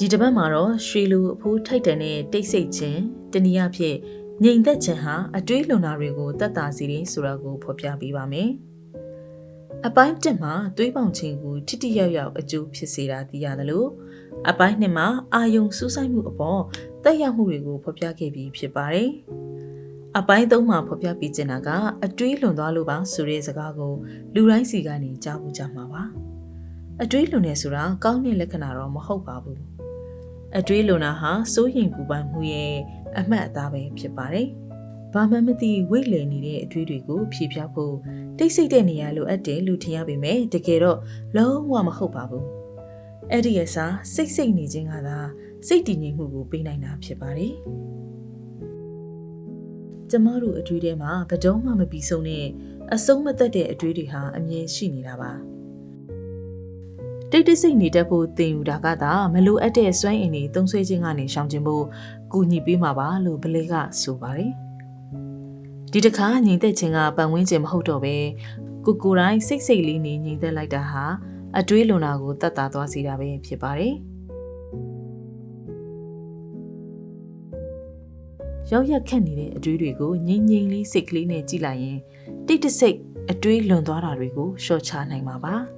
ဒီတစ်ပတ်မှာတော့ရွှေလူအဖိုးထိုက်တန်တဲ့တိတ်ဆိတ်ခြင်းတနည်းအားဖြင့်ငြိမ်သက်ခြင်းဟာအတွေးလွန်တာတွေကိုတတ်တာစီရင်ဆိုတာကိုဖော်ပြပေးပါမယ်။အပိုင်း1မှာသွေးပေါင်ခြင်းကိုထိတိယောက်ယောက်အကျိုးဖြစ်စေတာသိရတယ်လို့အပိုင်း2မှာအာယုံစူးစိုက်မှုအပေါ်တက်ရောက်မှုတွေကိုဖော်ပြခဲ့ပြီးဖြစ်ပါတယ်။အပိုင်း3မှာဖော်ပြပြီးကျင်တာကအတွေးလွန်သွားလို့ပါဆိုတဲ့စကားကိုလူတိုင်းစီကနေကြားဘူးကြမှာပါ။အတွေးလွန်နေဆိုတာကောင်းတဲ့လက္ခဏာတော့မဟုတ်ပါဘူး။ အတွေးလွန်တာဟာစိုးရင်ပူပန်မှုရဲ့အမှတ်အသားပဲဖြစ်ပါတယ်။ဘာမှမသိဝိတ်လည်နေတဲ့အတွေးတွေကိုဖြေပြဖို့တိတ်ဆိတ်တဲ့နေရာလိုအပ်တယ်လို့ထင်ရပေမဲ့တကယ်တော့လုံးဝမဟုတ်ပါဘူး။အဲ့ဒီအစားစိတ်စိတ်နေခြင်းကသာစိတ်တည်ငြိမ်မှုကိုပေးနိုင်တာဖြစ်ပါတယ်။ကျမတို့အတွေ့ထဲမှာဘယ်တော့မှမပြီးဆုံးတဲ့အဆုံးမသက်တဲ့အတွေ့တွေဟာအမြဲရှိနေတာပါ။ တိတ်တိတ်ဆိတ်နေတတ်ဖို့သင်ယူတာကသာမလိုအပ်တဲ့စွမ်းအင်တွေသုံးဆွဲခြင်းကနေရှောင်ကျဉ်ဖို့ကူညီပေးမှာပါလို့ဘလေးကဆိုပါတယ်။ဒီတစ်ခါညီသက်ခြင်းကပန်ဝင်းကျင်မဟုတ်တော့ပဲကိုကိုယ်တိုင်းစိတ်စိတ်လေးနေညီသက်လိုက်တာဟာအတွေးလွန်တာကိုတတ်တာသွားစေတာပဲဖြစ်ပါတယ်။ရောက်ရက်ခက်နေတဲ့အတွေးတွေကိုငြိမ်ငြိမ်လေးစိတ်ကလေးနဲ့ကြည့်လိုက်ရင်တိတ်တဆိတ်အတွေးလွန်သွားတာတွေကိုရှော့ချနိုင်မှာပါ။